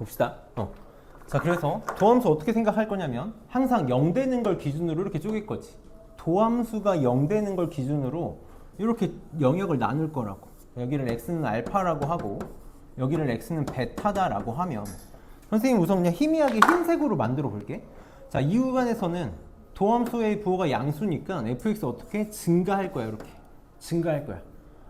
봅시다. 어. 자, 그래서 도함수 어떻게 생각할 거냐면 항상 0 되는 걸 기준으로 이렇게 쪼갤 거지. 도함수가 0 되는 걸 기준으로 이렇게 영역을 나눌 거라고. 여기를 x는 알파라고 하고 여기를 x는 베타다라고 하면 선생님 우선 그냥 희미하게 흰색으로 만들어 볼게. 자, 이 구간에서는 도함수의 부호가 양수니까 fx 어떻게 증가할 거야, 이렇게. 증가할 거야.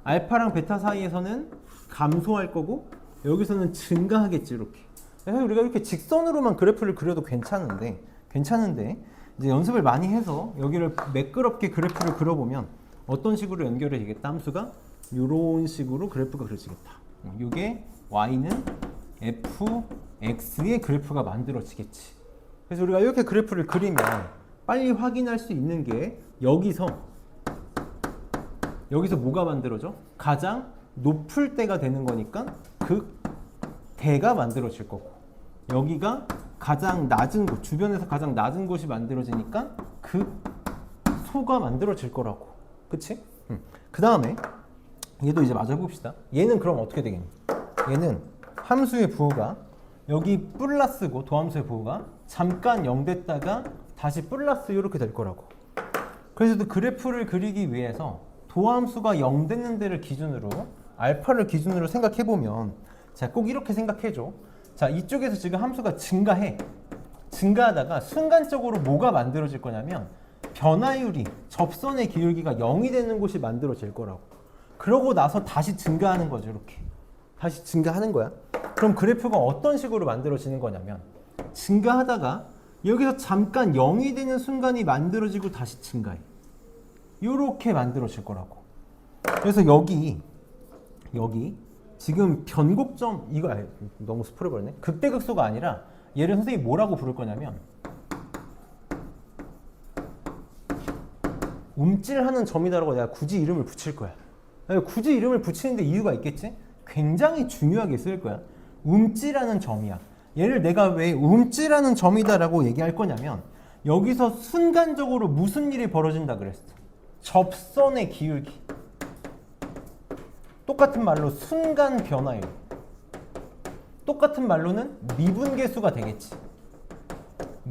알파랑 베타 사이에서는 감소할 거고 여기서는 증가하겠지, 이렇게. 그래서 우리가 이렇게 직선으로만 그래프를 그려도 괜찮은데 괜찮은데 이제 연습을 많이 해서 여기를 매끄럽게 그래프를 그려보면 어떤 식으로 연결이 되겠다? 함수가 이런 식으로 그래프가 그려지겠다. 이게 y는 fx의 그래프가 만들어지겠지. 그래서 우리가 이렇게 그래프를 그리면 빨리 확인할 수 있는 게 여기서 여기서 뭐가 만들어져? 가장 높을 때가 되는 거니까 그 대가 만들어질 거고 여기가 가장 낮은 곳 주변에서 가장 낮은 곳이 만들어지니까 그 소가 만들어질 거라고 그치? 그 다음에 얘도 이제 맞아 봅시다 얘는 그럼 어떻게 되겠니? 얘는 함수의 부호가 여기 플러스고 도함수의 부호가 잠깐 0 됐다가 다시 플러스 이렇게 될 거라고 그래서 또 그래프를 그리기 위해서 도함수가 0 됐는 데를 기준으로 알파를 기준으로 생각해 보면 자 꼭 이렇게 생각해 줘. 자 이쪽에서 지금 함수가 증가해. 증가하다가 순간적으로 뭐가 만들어질 거냐면 변화율이 접선의 기울기가 0이 되는 곳이 만들어질 거라고. 그러고 나서 다시 증가하는 거죠, 이렇게. 다시 증가하는 거야. 그럼 그래프가 어떤 식으로 만들어지는 거냐면 증가하다가 여기서 잠깐 0이 되는 순간이 만들어지고 다시 증가해. 이렇게 만들어질 거라고. 그래서 여기 여기 지금 변곡점 이거 아니, 너무 스프레 버렸네. 극대극소가 아니라 얘를 선생님이 뭐라고 부를 거냐면 움찔하는 점이다라고 내가 굳이 이름을 붙일 거야. 굳이 이름을 붙이는데 이유가 있겠지? 굉장히 중요하게 쓸 거야. 움찔하는 점이야. 얘를 내가 왜 움찔하는 점이다라고 얘기할 거냐면 여기서 순간적으로 무슨 일이 벌어진다 그랬어? 접선의 기울기. 똑같은 말로 순간 변화율. 똑같은 말로는 미분계수가 되겠지.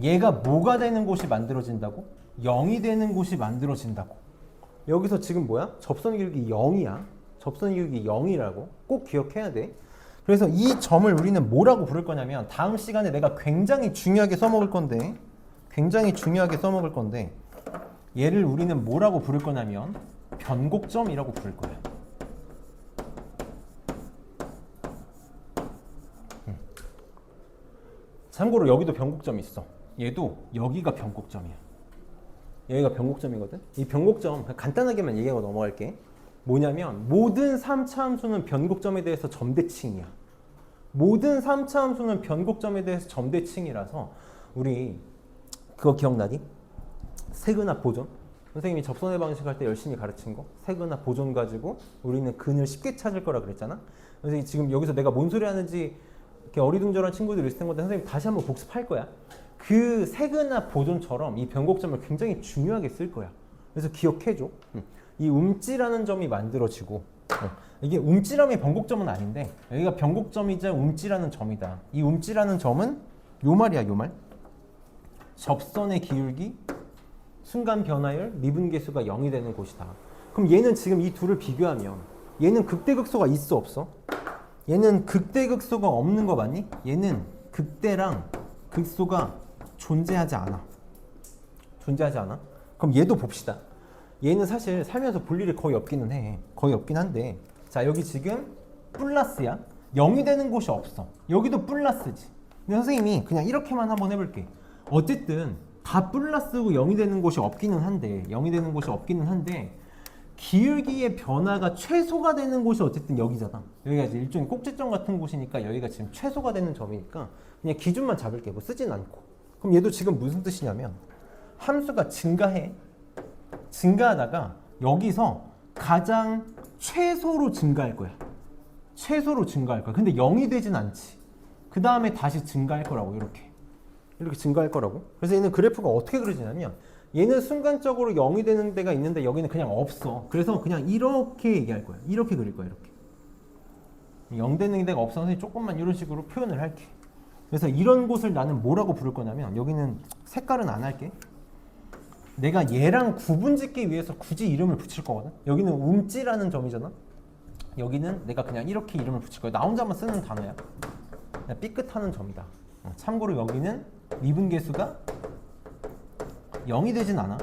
얘가 뭐가 되는 곳이 만들어진다고? 0이 되는 곳이 만들어진다고. 여기서 지금 뭐야? 접선 기울기 0이야. 접선 기울기 0이라고. 꼭 기억해야 돼. 그래서 이 점을 우리는 뭐라고 부를 거냐면 다음 시간에 내가 굉장히 중요하게 써먹을 건데 굉장히 중요하게 써먹을 건데 얘를 우리는 뭐라고 부를 거냐면 변곡점이라고 부를 거야. 참고로 여기도 변곡점이 있어. 얘도 여기가 변곡점이야. 여기가 변곡점이거든. 이 변곡점 간단하게만 얘기하고 넘어갈게. 뭐냐면 모든 3차 함수는 변곡점에 대해서 점대칭이야. 모든 3차 함수는 변곡점에 대해서 점대칭이라서 우리 그거 기억나니? 세근합 보존. 선생님이 접선의 방식 할 때 열심히 가르친 거. 세근합 보존 가지고 우리는 근을 쉽게 찾을 거라 그랬잖아. 그래서 지금 여기서 내가 뭔 소리 하는지 이렇게 어리둥절한 친구들이 있을 텐데 선생님 다시 한번 복습할 거야. 그 세근합 보존처럼 이 변곡점을 굉장히 중요하게 쓸 거야. 그래서 기억해줘. 음. 이 움찔하는 점이 만들어지고 어, 이게 움찔함이 변곡점은 아닌데 여기가 변곡점이자 움찔하는 점이다. 이 움찔하는 점은 요 말이야, 요 말. 접선의 기울기, 순간 변화율, 미분계수가 0이 되는 곳이다. 그럼 얘는 지금 이 둘을 비교하면 얘는 극대극소가 있어 없어? 얘는 극대 극소가 없는 거 맞니? 얘는 극대랑 극소가 존재하지 않아. 존재하지 않아? 그럼 얘도 봅시다. 얘는 사실 살면서 볼 일이 거의 없기는 해. 거의 없긴 한데. 자, 여기 지금 플러스야. 0이 되는 곳이 없어. 여기도 플러스지. 근데 선생님이 그냥 이렇게만 한번 해볼게. 어쨌든 다 플러스고 0이 되는 곳이 없기는 한데, 0이 되는 곳이 없기는 한데, 기울기의 변화가 최소가 되는 곳이 어쨌든 여기잖아. 여기가 이제 일종의 꼭지점 같은 곳이니까 여기가 지금 최소가 되는 점이니까 그냥 기준만 잡을게. 뭐 쓰진 않고. 그럼 얘도 지금 무슨 뜻이냐면 함수가 증가해. 증가하다가 여기서 가장 최소로 증가할 거야. 최소로 증가할 거야. 근데 0이 되진 않지. 그 다음에 다시 증가할 거라고 이렇게. 이렇게 증가할 거라고. 그래서 얘는 그래프가 어떻게 그려지냐면 얘는 순간적으로 0이 되는 데가 있는데 여기는 그냥 없어. 그래서 그냥 이렇게 얘기할 거야. 이렇게 그릴 거야. 이렇게. 0 되는 데가 없어 서 조금만 이런 식으로 표현을 할게. 그래서 이런 곳을 나는 뭐라고 부를 거냐면 여기는 색깔은 안 할게. 내가 얘랑 구분짓기 위해서 굳이 이름을 붙일 거거든. 여기는 움찌라는 점이잖아. 여기는 내가 그냥 이렇게 이름을 붙일 거야. 나 혼자만 쓰는 단어야. 삐끗하는 점이다. 어, 참고로 여기는 미분계수가 0이 되진 않아.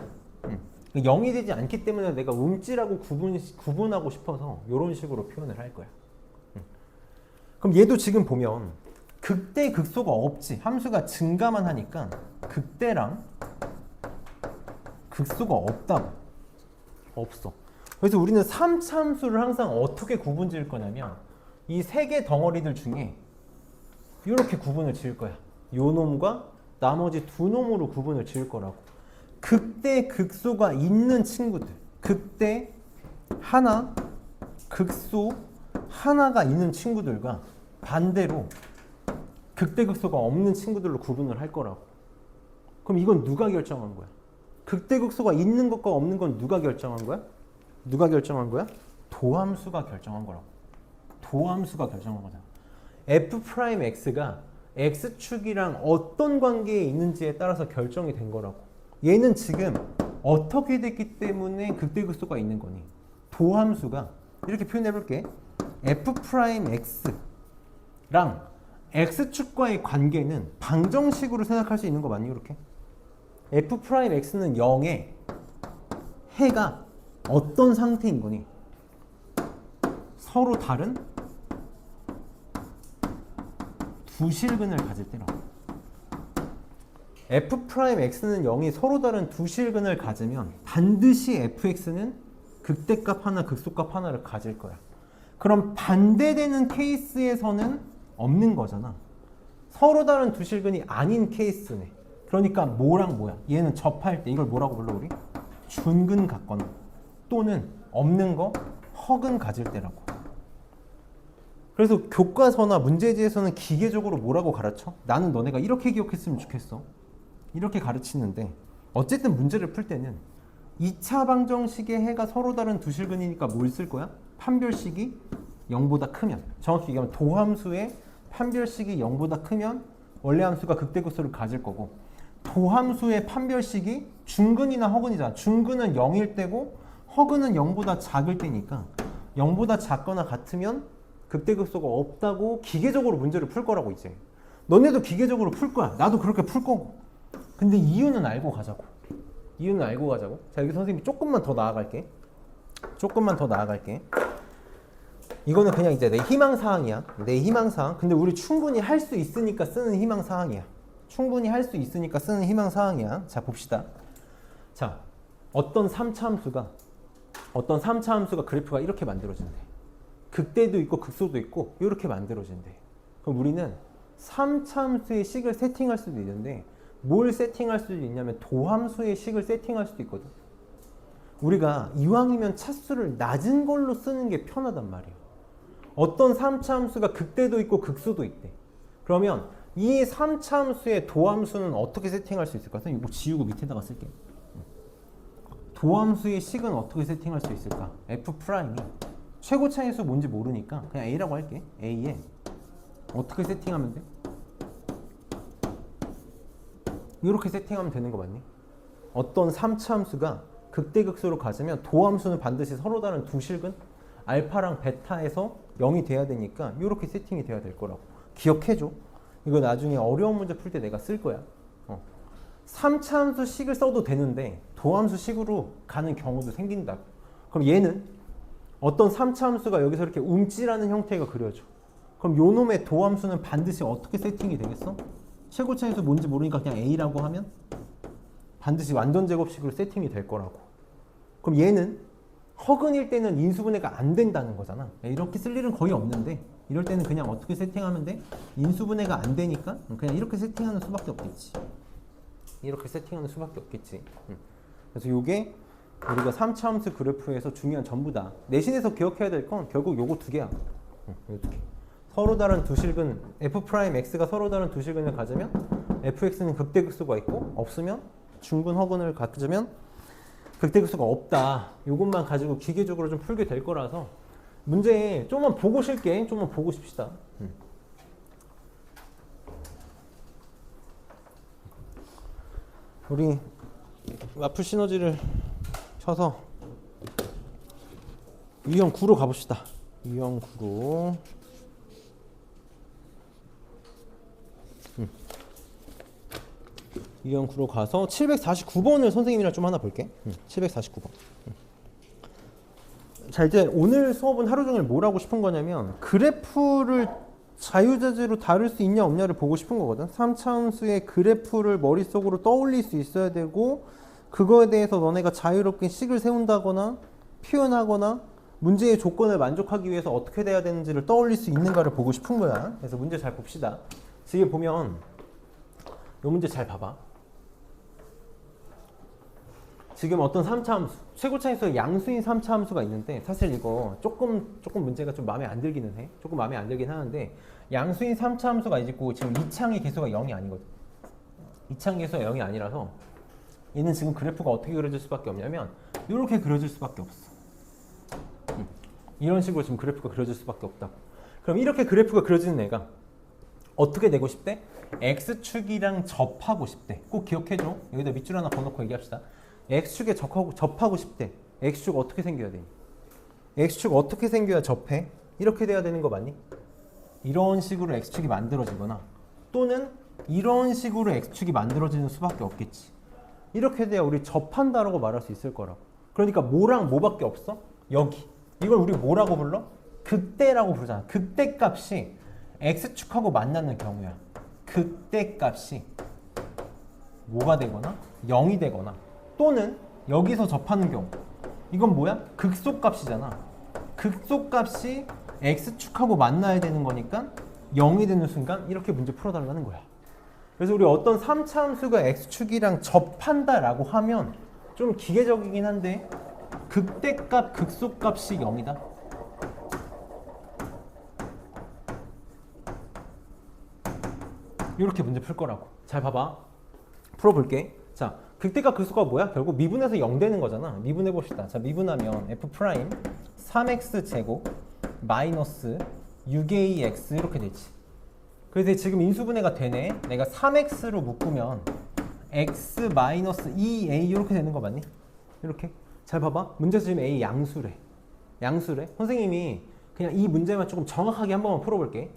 음. 0이 되지 않기 때문에 내가 움찌라고 구분, 구분하고 싶어서 이런 식으로 표현을 할 거야. 음. 그럼 얘도 지금 보면 극대 극소가 없지. 함수가 증가만 하니까 극대랑 극소가 없다고. 없어. 그래서 우리는 3참수를 항상 어떻게 구분 지을 거냐면 이 세 개 덩어리들 중에 이렇게 구분을 지을 거야. 요 놈과 나머지 두 놈으로 구분을 지을 거라고. 극대 극소가 있는 친구들. 극대 하나, 극소 하나가 있는 친구들과 반대로 극대 극소가 없는 친구들로 구분을 할 거라고. 그럼 이건 누가 결정한 거야? 극대 극소가 있는 것과 없는 건 누가 결정한 거야? 누가 결정한 거야? 도함수가 결정한 거라고. 도함수가 결정한 거잖아. f 프라임 x가 x축이랑 어떤 관계에 있는지에 따라서 결정이 된 거라고. 얘는 지금 어떻게 됐기 때문에 극대극소가 있는 거니? 도함수가 이렇게 표현해 볼게. f 프라임 x랑 x축과의 관계는 방정식으로 생각할 수 있는 거 맞니? 이렇게. f 프라임 x는 0에 해가 어떤 상태인 거니? 서로 다른 두 실근을 가질 때라고. F 프라임 x는 0이 서로 다른 두 실근을 가지면 반드시 fx는 극대값 하나, 극소값 하나를 가질 거야. 그럼 반대되는 케이스에서는 없는 거잖아. 서로 다른 두 실근이 아닌 케이스네. 그러니까 뭐랑 뭐야? 얘는 접할 때 이걸 뭐라고 불러 우리? 준근 같거나 또는 없는 거 허근 가질 때라고. 그래서 교과서나 문제지에서는 기계적으로 뭐라고 가르쳐? 나는 너네가 이렇게 기억했으면 좋겠어. 이렇게 가르치는데 어쨌든 문제를 풀 때는 2차 방정식의 해가 서로 다른 두 실근이니까 뭘 쓸 거야? 판별식이 0보다 크면 정확히 얘기하면 도함수의 판별식이 0보다 크면 원래 함수가 극대극소를 가질 거고 도함수의 판별식이 중근이나 허근이잖아. 중근은 0일 때고 허근은 0보다 작을 때니까 0보다 작거나 같으면 극대극소가 없다고 기계적으로 문제를 풀 거라고 이제. 너네도 기계적으로 풀 거야. 나도 그렇게 풀 거고. 근데 이유는 알고 가자고. 이유는 알고 가자고. 자, 여기 선생님이 조금만 더 나아갈게. 조금만 더 나아갈게. 이거는 그냥 이제 내 희망사항이야. 내 희망사항. 근데 우리 충분히 할 수 있으니까 쓰는 희망사항이야. 충분히 할 수 있으니까 쓰는 희망사항이야. 자, 봅시다. 자, 어떤 3차 함수가, 어떤 3차 함수가 그래프가 이렇게 만들어진대. 극대도 있고 극소도 있고 이렇게 만들어진대. 그럼 우리는 3차 함수의 식을 세팅할 수도 있는데 뭘 세팅할 수도 있냐면 도함수의 식을 세팅할 수도 있거든. 우리가 이왕이면 차수를 낮은 걸로 쓰는 게 편하단 말이야. 어떤 3차 함수가 극대도 있고 극소도 있대. 그러면 이 3차 함수의 도함수는 어떻게 세팅할 수 있을까? 선생님 이거 지우고 밑에다가 쓸게. 도함수의 식은 어떻게 세팅할 수 있을까? f 프라임이 최고 차이수 뭔지 모르니까 그냥 a라고 할게. a에 어떻게 세팅하면 돼? 이렇게 세팅하면 되는 거 맞니? 어떤 3차 함수가 극대극소로 가지면 도함수는 반드시 서로 다른 두 실근 알파랑 베타에서 0이 돼야 되니까 이렇게 세팅이 돼야 될 거라고 기억해줘 이거 나중에 어려운 문제 풀 때 내가 쓸 거야 어. 3차 함수 식을 써도 되는데 도함수 식으로 가는 경우도 생긴다 그럼 얘는 어떤 3차 함수가 여기서 이렇게 움찔하는 형태가 그려져 그럼 요 놈의 도함수는 반드시 어떻게 세팅이 되겠어? 최고 차이수 뭔지 모르니까 그냥 A라고 하면 반드시 완전 제곱식으로 세팅이 될 거라고. 그럼 얘는 허근일 때는 인수분해가 안 된다는 거잖아. 이렇게 쓸 일은 거의 없는데 이럴 때는 그냥 어떻게 세팅하면 돼? 인수분해가 안 되니까 그냥 이렇게 세팅하는 수밖에 없겠지. 이렇게 세팅하는 수밖에 없겠지. 응. 그래서 이게 우리가 3차 함수 그래프에서 중요한 전부다. 내신에서 기억해야 될 건 결국 요거 두 개야. 응, 요두 개. 서로 다른 두 실근 f'x가 서로 다른 두 실근을 가지면 fx는 극대극수가 있고 없으면 중근 허근을 가지면 극대극수가 없다. 이것만 가지고 기계적으로 좀 풀게 될 거라서 문제 좀만 보고 쉴게. 좀만 보고 싶시다. 음. 우리 와플 시너지를 쳐서 유형 9로 가봅시다. 유형 9로 9로 가서 749번을 선생님이랑 좀 하나 볼게. 음, 749번. 자 이제 오늘 수업은 하루 종일 뭘 하고 싶은 거냐면 그래프를 자유자재로 다룰 수 있냐 없냐를 보고 싶은 거거든. 3차함수의 그래프를 머릿속으로 떠올릴 수 있어야 되고 그거에 대해서 너네가 자유롭게 식을 세운다거나 표현하거나 문제의 조건을 만족하기 위해서 어떻게 돼야 되는지를 떠올릴 수 있는가를 보고 싶은 거야. 그래서 문제 잘 봅시다. 지금 보면 이 문제 잘 봐봐 지금 어떤 3차 함수, 최고차 에서 양수인 3차 함수가 있는데 사실 이거 조금 조금 문제가 좀 마음에 안 들기는 해. 조금 마음에 안 들긴 하는데 양수인 3차 함수가 있고 지금 2창의 개수가 0이 아니거든. 2창 개수가 0이 아니라서 얘는 지금 그래프가 어떻게 그려질 수밖에 없냐면 이렇게 그려질 수밖에 없어. 음. 이런 식으로 지금 그래프가 그려질 수밖에 없다고. 그럼 이렇게 그래프가 그려지는 애가 어떻게 되고 싶대? x축이랑 접하고 싶대. 꼭 기억해줘. 여기다 밑줄 하나 거놓고 얘기합시다. X축에 접하고, 접하고 싶대. x축 어떻게 생겨야 돼? x축 어떻게 생겨야 접해? 이렇게 돼야 되는 거 맞니? 이런 식으로 x축이 만들어지거나 또는 이런 식으로 x축이 만들어지는 수밖에 없겠지. 이렇게 돼야 우리 접한다라고 말할 수 있을 거라고. 그러니까 뭐랑 뭐밖에 없어? 여기. 이걸 우리 뭐라고 불러? 극대라고 부르잖아. 극대 값이 x축하고 만나는 경우야. 극대 값이 뭐가 되거나 0이 되거나 또는 여기서 접하는 경우. 이건 뭐야? 극소값이잖아. 극소값이 x축하고 만나야 되는 거니까 0이 되는 순간 이렇게 문제 풀어달라는 거야. 그래서 우리 어떤 3차 함수가 x축이랑 접한다 라고 하면 좀 기계적이긴 한데 극대값 극소값이 0이다. 이렇게 문제 풀 거라고. 잘 봐봐. 풀어볼게. 자 극대값 극소가 뭐야? 결국 미분해서 0 되는 거잖아. 미분해 봅시다. 자, 미분하면 f 프라임 3x 제곱 마이너스 6ax 이렇게 되지. 그래서 지금 인수분해가 되네. 내가 3x로 묶으면 x 마이너스 2a 이렇게 되는 거 맞니? 이렇게. 잘 봐봐. 문제에서 지금 a 양수래. 양수래. 선생님이 그냥 이 문제만 조금 정확하게 한 번만 풀어볼게.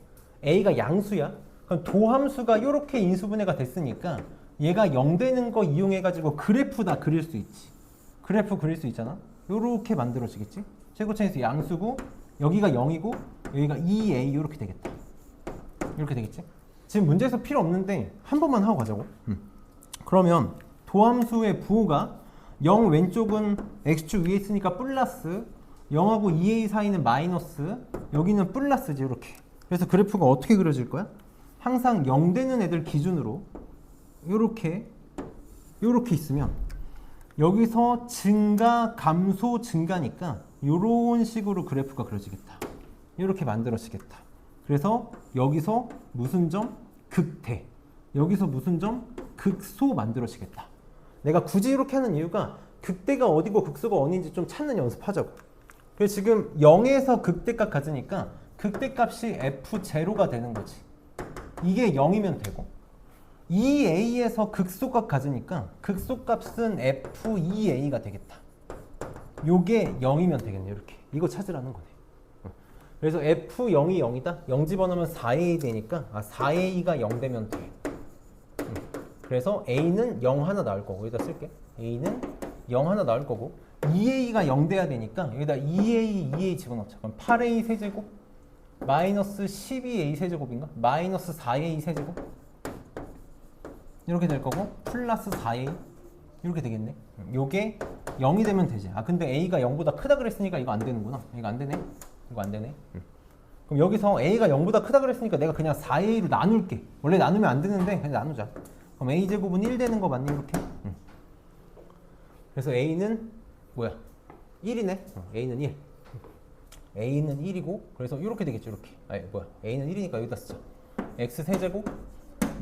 a가 양수야. 그럼 도함수가 이렇게 인수분해가 됐으니까 얘가 0 되는 거 이용해 가지고 그래프 다 그릴 수 있지. 그래프 그릴 수 있잖아. 요렇게 만들어지겠지. 최고차에서 양수고 여기가 0이고 여기가 2a 이렇게 되겠다. 이렇게 되겠지. 지금 문제에서 필요 없는데 한 번만 하고 가자고. 그러면 도함수의 부호가 0 왼쪽은 x축 위에 있으니까 플러스 0하고 2a 사이는 마이너스 여기는 플러스지 이렇게. 그래서 그래프가 어떻게 그려질 거야? 항상 0 되는 애들 기준으로 요렇게 요렇게 있으면 여기서 증가 감소 증가니까 요런 식으로 그래프가 그려지겠다. 이렇게 만들어지겠다. 그래서 여기서 무슨 점 극대 여기서 무슨 점 극소 만들어지겠다. 내가 굳이 이렇게 하는 이유가 극대가 어디고 극소가 어딘지 좀 찾는 연습하자고. 그래서 지금 0에서 극대값 가지니까 극대값이 f0가 되는 거지. 이게 0이면 되고 2a에서 극소값 가지니까 극소값은 f2a가 되겠다. 요게 0이면 되겠네 이렇게. 이거 찾으라는 거네. 그래서 f0이 0이다. 0 집어넣으면 4a 되니까 아 4a가 0 되면 돼. 그래서 a는 0 하나 나올 거고 여기다 쓸게. a는 0 하나 나올 거고 2a가 0 돼야 되니까 여기다 2a, 2a 집어넣자. 그럼 8a 세제곱 마이너스 12a 세제곱인가? 마이너스 4a 세제곱 이렇게 될 거고 플러스 4a 이렇게 되겠네. 요게 0이 되면 되지. 아 근데 a가 0보다 크다 그랬으니까 이거 안 되는구나. 이거 안 되네. 이거 안 되네. 그럼 여기서 a가 0보다 크다 그랬으니까 내가 그냥 4a로 나눌게. 원래 나누면 안 되는데 그냥 나누자. 그럼 a 제곱은 1 되는 거 맞니 이렇게? 응. 그래서 a는 뭐야? 1이네. 어, a는 1. a는 1이고 그래서 이렇게 되겠죠 이렇게. 아니 뭐야? a는 1이니까 여기다 쓰자. x 세제곱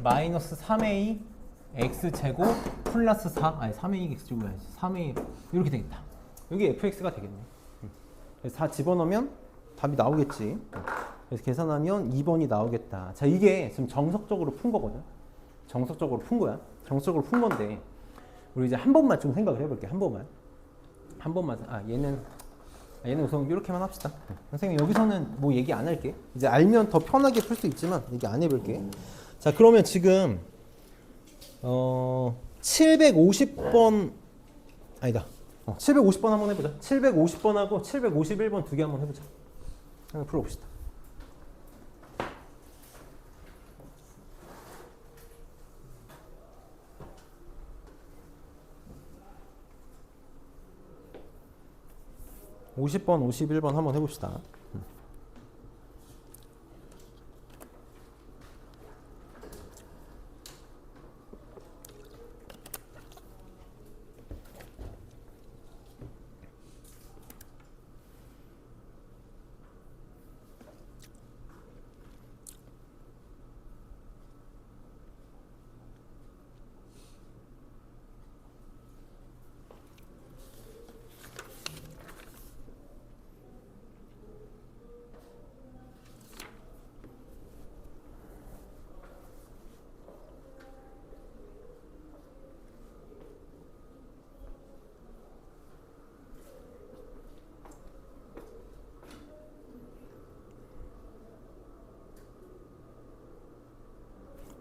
마이너스 3a x 제곱 플러스 4 아니 3a x 제곱 아니지 3a 이렇게 되겠다. 여기 fx가 되겠네. 그래서 4 집어넣으면 답이 나오겠지. 그래서 계산하면 2번이 나오겠다. 자 이게 지금 정석적으로 푼 거거든. 정석적으로 푼 거야. 정석적으로 푼 건데 우리 이제 한 번만 좀 생각을 해볼게. 한 번만. 한 번만. 아 얘는 아, 얘는 우선 이렇게만 합시다. 선생님 여기서는 뭐 얘기 안 할게. 이제 알면 더 편하게 풀 수 있지만 얘기 안 해볼게. 자 그러면 지금 어 750번 아니다. 어, 750번 한번 해보자. 750번하고 751번 두 개 한번 해보자. 한번 풀어봅시다. 오십 번 오십일 번 한번 해봅시다.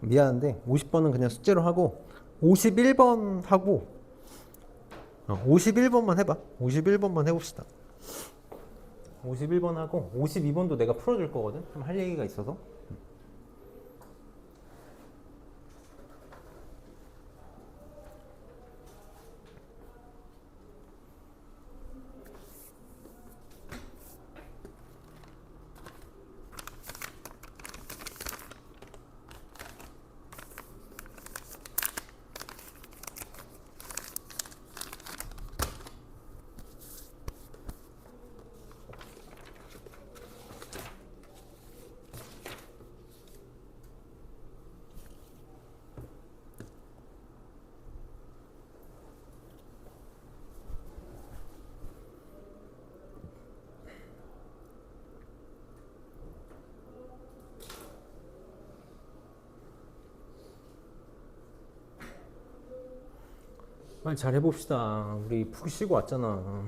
미안한데 50번은 그냥 숙제로 하고 51번 하고 어, 51번만 해봐. 51번만 해봅시다. 51번 하고 52번도 내가 풀어줄 거거든. 좀 할 얘기가 있어서 잘 해봅시다. 우리 푹 쉬고 왔잖아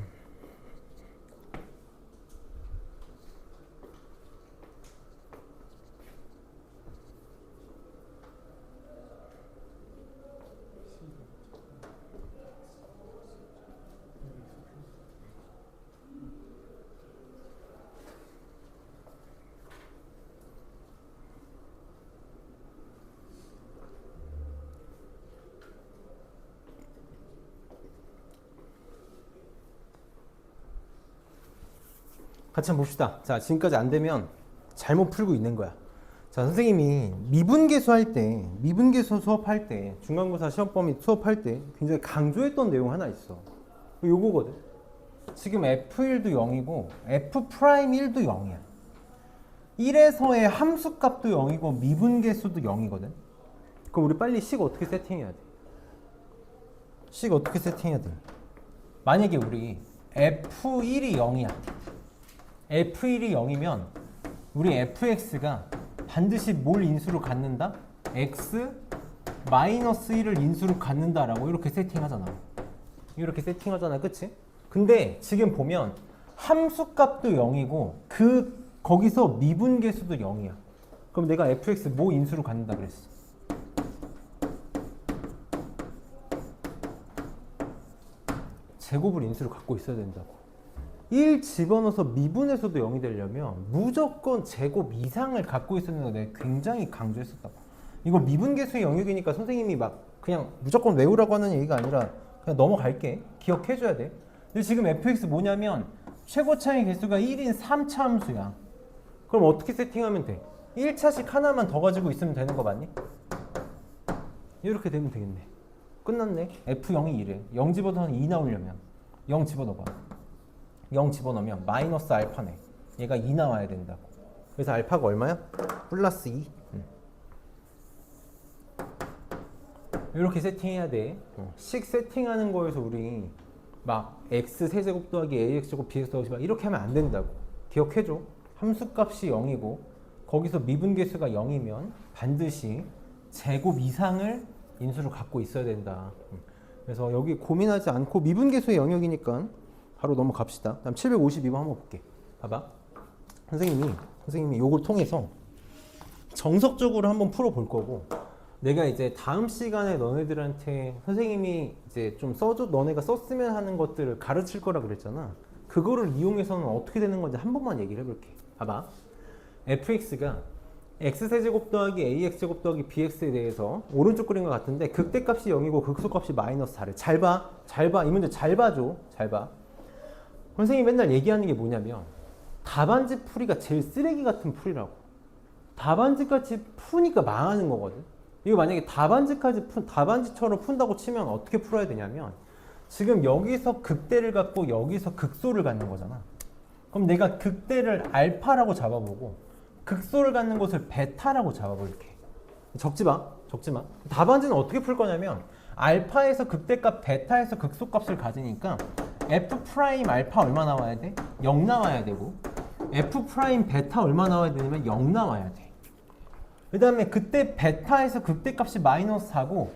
같이 한번 봅시다. 자, 지금까지 안 되면 잘못 풀고 있는 거야. 자, 선생님이 미분계수 할 때, 미분계수 수업할 때, 중간고사 시험 범위 수업할 때 굉장히 강조했던 내용 하나 있어. 요거거든. 지금 F1도 0이고 F'1도 0이야. 1에서의 함수값도 0이고 미분계수도 0이거든. 그럼 우리 빨리 식 어떻게 세팅해야 돼? 식 어떻게 세팅해야 돼? 만약에 우리 F1이 0이야. F1이 0이면 우리 fx가 반드시 뭘 인수로 갖는다? x 마이너스 1을 인수로 갖는다라고 이렇게 세팅하잖아. 이렇게 세팅하잖아. 그치? 근데 지금 보면 함수값도 0이고 그 거기서 미분계수도 0이야. 그럼 내가 fx 뭐 인수로 갖는다 그랬어? 제곱을 인수로 갖고 있어야 된다고. 1 집어넣어서 미분에서도 0이 되려면 무조건 제곱 이상을 갖고 있었는 거 내가 굉장히 강조했었다고. 이거 미분계수의 영역이니까 선생님이 막 그냥 무조건 외우라고 하는 얘기가 아니라 그냥 넘어갈게. 기억해줘야 돼. 근데 지금 fx 뭐냐면 최고 차이 개수가 1인 3차 함수야. 그럼 어떻게 세팅하면 돼? 1차식 하나만 더 가지고 있으면 되는 거 맞니? 이렇게 되면 되겠네. 끝났네. f0이 1에 0 집어넣으면 2 나오려면 0 집어넣어봐. 0 집어넣으면 마이너스 알파네. 얘가 2 나와야 된다고. 그래서 알파가 얼마야? 플러스 2. 음. 이렇게 세팅해야 돼. 어. 식 세팅하는 거에서 우리 막 x 세제곱 더하기 ax 제곱 bx 더하기 막 이렇게 하면 안 된다고. 기억해줘. 함수값이 0이고 거기서 미분계수가 0이면 반드시 제곱 이상을 인수로 갖고 있어야 된다. 음. 그래서 여기 고민하지 않고 미분계수의 영역이니까 바로 넘어갑시다. 다음 752번 한번 볼게. 봐봐. 선생님이 선생님이 요걸 통해서 정석적으로 한번 풀어볼 거고 내가 이제 다음 시간에 너네들한테 선생님이 이제 좀 써줘 너네가 썼으면 하는 것들을 가르칠 거라 그랬잖아. 그거를 이용해서는 어떻게 되는 건지 한 번만 얘기를 해볼게. 봐봐. fx가 x세제곱 더하기 ax제곱 더하기 bx에 대해서 오른쪽 그림과 같은데 극대값이 0이고 극소값이 마이너스 4래. 잘 봐. 잘 봐. 이 문제 잘 봐줘. 잘 봐. 선생님이 맨날 얘기하는 게 뭐냐면 답안지 풀이가 제일 쓰레기 같은 풀이라고. 답안지까지 푸니까 망하는 거거든. 이거 만약에 답안지까지 푼, 답안지처럼 푼다고 치면 어떻게 풀어야 되냐면 지금 여기서 극대를 갖고 여기서 극소를 갖는 거잖아. 그럼 내가 극대를 알파라고 잡아보고 극소를 갖는 곳을 베타라고 잡아볼게. 적지 마. 적지 마. 답안지는 어떻게 풀 거냐면 알파에서 극대값, 베타에서 극소값을 가지니까 f 프라임 알파 얼마 나와야 돼? 0 나와야 되고 f 프라임 베타 얼마 나와야 되냐면 0 나와야 돼. 그 다음에 그때 베타에서 극대값이 마이너스 4고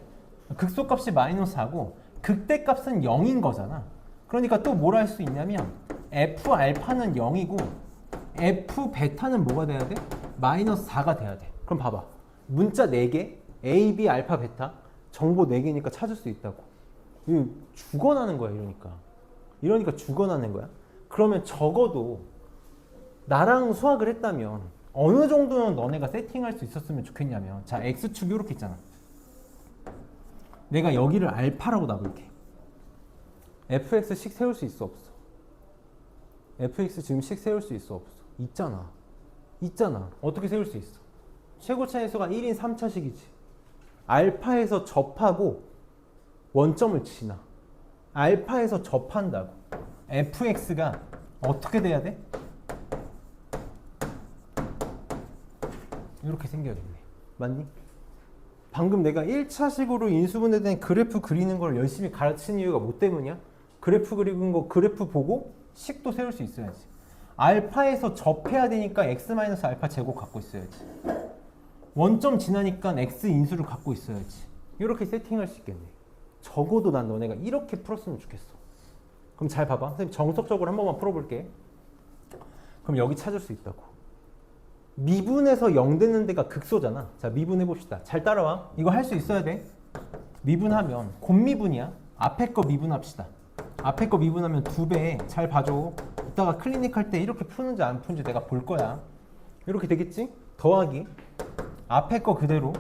극소값이 마이너스 4고 극대값은 0인 거잖아. 그러니까 또 뭘 할 수 있냐면 f 알파는 0이고 f 베타는 뭐가 돼야 돼? 마이너스 4가 돼야 돼. 그럼 봐봐. 문자 4개, a, b, 알파, 베타 정보 4개니까 찾을 수 있다고. 죽어나는 거야 이러니까. 이러니까 죽어나는 거야. 그러면 적어도 나랑 수학을 했다면 어느 정도는 너네가 세팅할 수 있었으면 좋겠냐면 자 x축 이렇게 있잖아. 내가 여기를 알파라고 놔볼게. fx씩 세울 수 있어 없어? fx 지금 식 세울 수 있어 없어? 있잖아. 있잖아. 어떻게 세울 수 있어? 최고 차의수가 1인 3차식이지. 알파에서 접하고 원점을 지나. 알파에서 접한다고. fx가 어떻게 돼야 돼? 이렇게 생겨야겠네. 맞니? 방금 내가 1차식으로 인수분해에 대한 그래프 그리는 걸 열심히 가르친 이유가 뭐 때문이야? 그래프 그리는 거 그래프 보고 식도 세울 수 있어야지. 알파에서 접해야 되니까 x-알파 제곱 갖고 있어야지. 원점 지나니까 x 인수를 갖고 있어야지. 이렇게 세팅할 수 있겠네. 적어도 난 너네가 이렇게 풀었으면 좋겠어. 그럼 잘 봐봐. 선생님 정석적으로 한 번만 풀어볼게. 그럼 여기 찾을 수 있다고. 미분에서 0 되는 데가 극소잖아. 자, 미분해 봅시다. 잘 따라와. 이거 할 수 있어야 돼. 미분하면 곱미분이야. 앞에 거 미분합시다. 앞에 거 미분하면 두 배. 잘 봐줘. 이따가 클리닉 할 때 이렇게 푸는지 안 푸는지 내가 볼 거야. 이렇게 되겠지? 더하기. 앞에 거 그대로.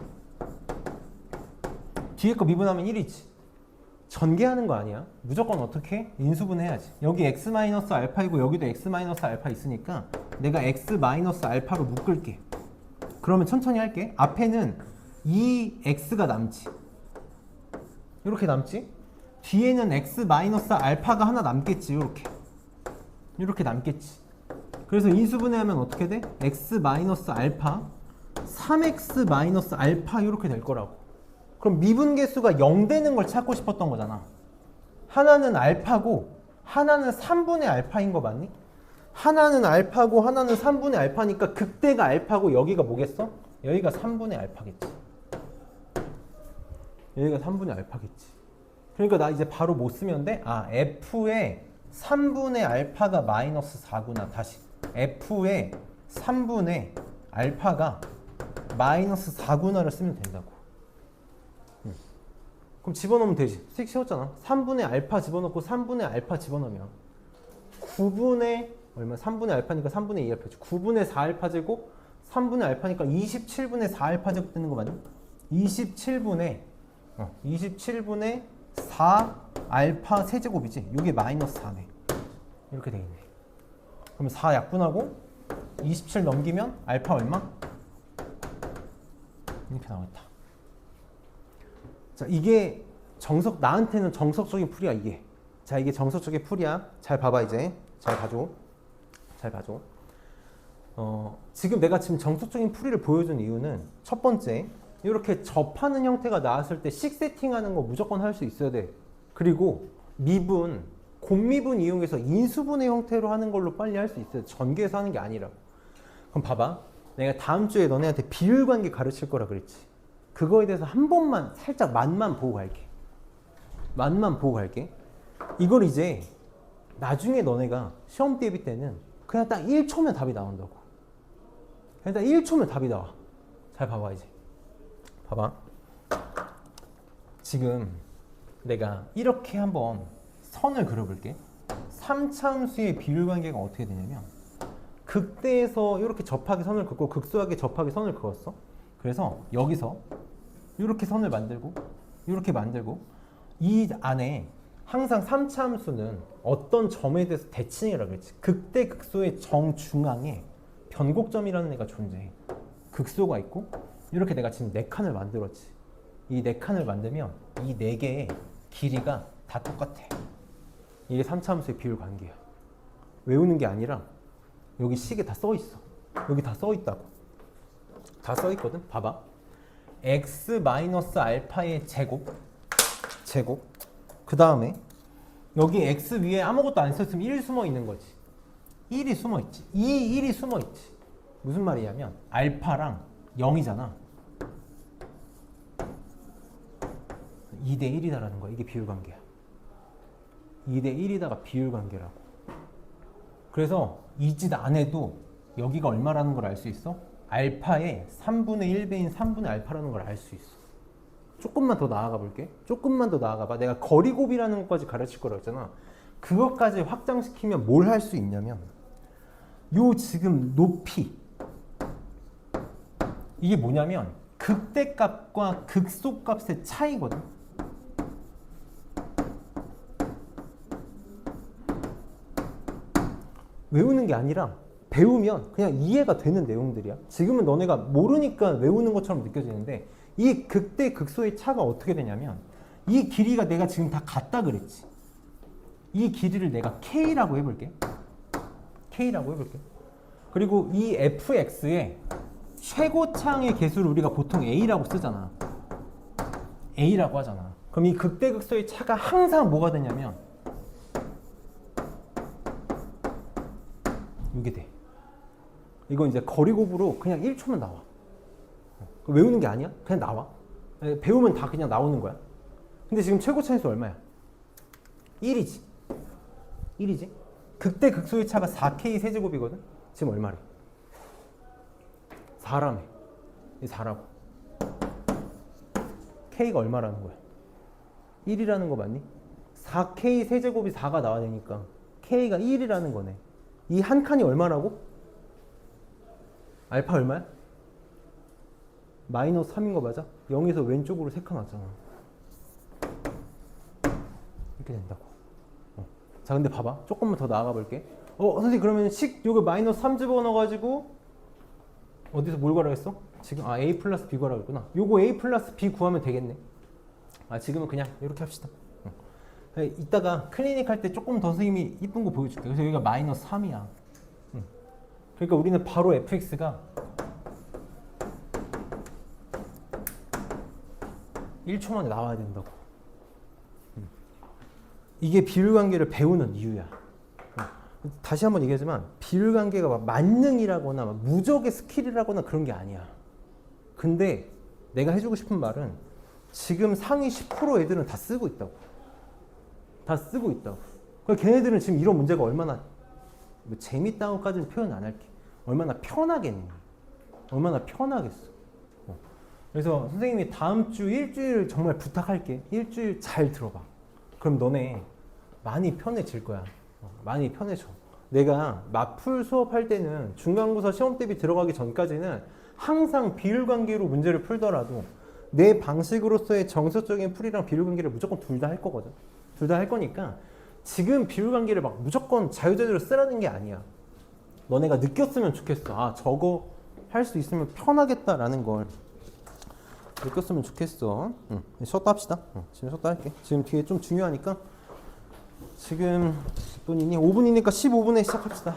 뒤에 거 미분하면 1이지. 전개하는 거 아니야. 무조건 어떻게? 해? 인수분 해야지. 여기 x 마이너스 알파이고 여기도 x 마이너스 알파 있으니까 내가 x 마이너스 알파로 묶을게. 그러면 천천히 할게. 앞에는 2x가 남지. 이렇게 남지? 뒤에는 x 마이너스 알파가 하나 남겠지. 이렇게. 이렇게 남겠지. 그래서 인수분해하면 어떻게 돼? x 마이너스 알파 3x 마이너스 알파 이렇게 될 거라고. 그럼 미분계수가 0 되는 걸 찾고 싶었던 거잖아. 하나는 알파고 하나는 3분의 알파인 거 맞니? 하나는 알파고 하나는 3분의 알파니까 극대가 알파고 여기가 뭐겠어? 여기가 3분의 알파겠지. 여기가 3분의 알파겠지. 그러니까 나 이제 바로 못 쓰면 돼? 아, f의 3분의 알파가 마이너스 4구나. 다시. f의 3분의 알파가 마이너스 4구나를 쓰면 된다고. 음. 그럼 집어넣으면 되지. 식 쉬웠잖아. 3분의 알파 집어넣고 3분의 알파 집어넣으면 9분의 얼마? 3분의 알파니까 3분의 2알파지. 9분의 4알파 제곱 3분의 알파니까 27분의 4알파 제곱 되는 거 맞니? 27분의 어, 27분의 4알파 세제곱이지. 이게 마이너스 4네. 이렇게 돼 있네. 그럼 4 약분하고 27 넘기면 알파 얼마? 이렇게 나왔다. 자, 이게 정석 나한테는 정석적인 풀이야 이게. 자, 이게 정석적인 풀이야. 잘 봐봐 이제. 잘 봐줘. 잘 봐줘. 어, 지금 내가 지금 정석적인 풀이를 보여준 이유는 첫 번째, 이렇게 접하는 형태가 나왔을 때 식 세팅하는 거 무조건 할 수 있어야 돼. 그리고 미분, 곱미분 이용해서 인수분해 형태로 하는 걸로 빨리 할 수 있어요. 전개해서 하는 게 아니라. 그럼 봐봐. 내가 다음 주에 너네한테 비율 관계 가르칠 거라 그랬지. 그거에 대해서 한 번만 살짝 맛만 보고 갈게. 맛만 보고 갈게. 이걸 이제 나중에 너네가 시험 대비 때는 그냥 딱 1초면 답이 나온다고. 그냥 딱 1초면 답이 나와. 잘 봐봐 이제. 봐봐. 지금 내가 이렇게 한번 선을 그려볼게. 3차함수의 비율 관계가 어떻게 되냐면 극대에서 이렇게 접하게 선을 긋고 극소하게 접하게 선을 그었어. 그래서 여기서 이렇게 선을 만들고 이렇게 만들고 이 안에 항상 3차 함수는 어떤 점에 대해서 대칭이라고 그랬지. 극대 극소의 정중앙에 변곡점이라는 애가 존재해. 극소가 있고 이렇게 내가 지금 네 칸을 만들었지. 이 네 칸을 만들면 이 네 개의 길이가 다 똑같아. 이게 3차 함수의 비율 관계야. 외우는 게 아니라 여기 식에 다 써 있어. 여기 다 써 있다고. 다 써 있거든. 봐봐. x 마이너스 알파의 제곱. 제곱. 그 다음에 여기 x 위에 아무것도 안 썼으면 1 숨어 있는 거지. 1이 숨어 있지. 이 1이 숨어 있지. 무슨 말이냐면 알파랑 0이잖아. 2대 1이다라는 거야. 이게 비율 관계야. 2대 1이다가 비율 관계라고. 그래서 이 짓 안 해도 여기가 얼마라는 걸 알 수 있어? 알파의 3분의 1배인 3분의 알파라는 걸 알 수 있어. 조금만 더 나아가 볼게. 조금만 더 나아가 봐. 내가 거리 곱이라는 것까지 가르칠 거라고 했잖아. 그것까지 확장시키면 뭘 할 수 있냐면 요 지금 높이 이게 뭐냐면 극대값과 극소값의 차이거든. 외우는 게 아니라 배우면 그냥 이해가 되는 내용들이야. 지금은 너네가 모르니까 외우는 것처럼 느껴지는데 이 극대 극소의 차가 어떻게 되냐면 이 길이가 내가 지금 다 같다 그랬지. 이 길이를 내가 k라고 해볼게. k라고 해볼게. 그리고 이 fx의 최고창의 개수를 우리가 보통 a라고 쓰잖아. a라고 하잖아. 그럼 이 극대 극소의 차가 항상 뭐가 되냐면 이게 돼. 이건 이제 거리곱으로 그냥 1초면 나와. 외우는 게 아니야? 그냥 나와. 에, 배우면 다 그냥 나오는 거야. 근데 지금 최고 차이수 얼마야? 1이지. 1이지. 극대 극소의 차가 4K 세제곱이거든? 지금 얼마래? 4라며. 이 4라고. K가 얼마라는 거야? 1이라는 거 맞니? 4K 세제곱이 4가 나와야 되니까 K가 1이라는 거네. 이 한 칸이 얼마라고? 알파 얼마야? 마이너스 3인 거 맞아? 0에서 왼쪽으로 3칸 왔잖아. 이렇게 된다고. 어. 자, 근데 봐봐. 조금만 더 나아가 볼게. 어, 선생님, 그러면 식, 요거 마이너스 3 집어넣어가지고, 어디서 뭘 구하라 했어? 지금, 아, A 플러스 B 구하라 했구나. 요거 A 플러스 B 구하면 되겠네. 아, 지금은 그냥 이렇게 합시다. 어. 네, 이따가 클리닉 할 때 조금 더 선생님이 이쁜 거 보여줄게. 그래서 여기가 마이너스 3이야. 그러니까 우리는 바로 fx가 1초 만에 나와야 된다고. 음. 이게 비율 관계를 배우는 이유야. 음. 다시 한번 얘기하지만 비율 관계가 막 만능이라거나 막 무적의 스킬이라거나 그런 게 아니야. 근데 내가 해주고 싶은 말은 지금 상위 10% 애들은 다 쓰고 있다고. 다 쓰고 있다고. 그러니까 걔네들은 지금 이런 문제가 얼마나 뭐 재밌다고까지는 표현 안 할게. 얼마나 편하겠니? 얼마나 편하겠어. 어. 그래서 선생님이 다음 주 일주일 정말 부탁할게. 일주일 잘 들어봐. 그럼 너네 많이 편해질 거야. 어, 많이 편해져. 내가 맞풀 수업할 때는 중간고사 시험 대비 들어가기 전까지는 항상 비율 관계로 문제를 풀더라도 내 방식으로서의 정서적인 풀이랑 비율 관계를 무조건 둘 다 할 거거든. 둘 다 할 거니까 지금 비율 관계를 막 무조건 자유자재로 쓰라는 게 아니야. 너네가 느꼈으면 좋겠어. 아, 저거 할 수 있으면 편하겠다라는 걸 느꼈으면 좋겠어. 응. 쉬었다 합시다. 응. 지금 쉬었다 할게. 지금 뒤에 좀 중요하니까 지금 몇 분이니? 5분이니까 15분에 시작합시다.